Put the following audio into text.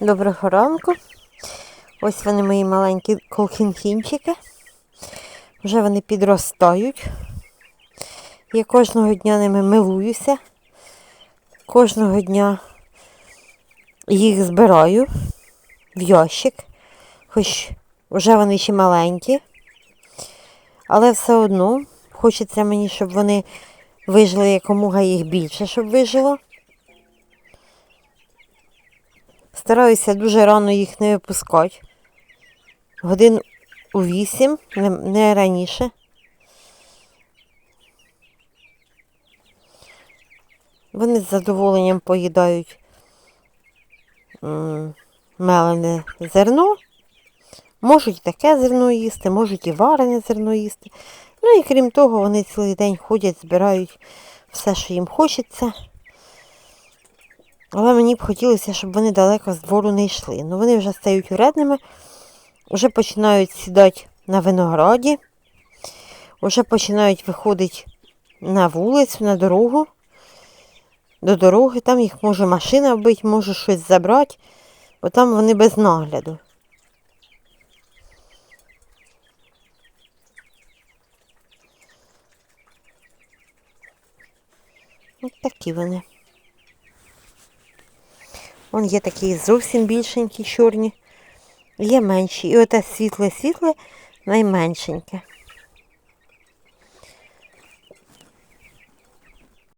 Доброго ранку. Ось вони мої маленькі колхінхінчики. Вже вони підростають. Я кожного дня ними милуюся. Кожного дня їх збираю в ящик. Хоч вже вони ще маленькі. Але все одно хочеться мені, щоб вони вижили якомога їх більше, щоб вижило. Стараюся дуже рано їх не випускати. Годин у вісім, не, раніше. Вони з задоволенням поїдають мелене зерно. Можуть таке зерно їсти, можуть і варене зерно їсти. Ну і крім того, вони цілий день ходять, збирають все, що їм хочеться. Але мені б хотілося, щоб вони далеко з двору не йшли. Ну вони вже стають вредними, вже починають сідати на винограді, вже починають виходити на вулицю, на дорогу. До дороги, там їх може машина вбити, може щось забрати, бо там вони без нагляду. Ось такі вони. Вон є такі зовсім більшенькі, чорні, є менші. І оте світле-світле найменшеньке.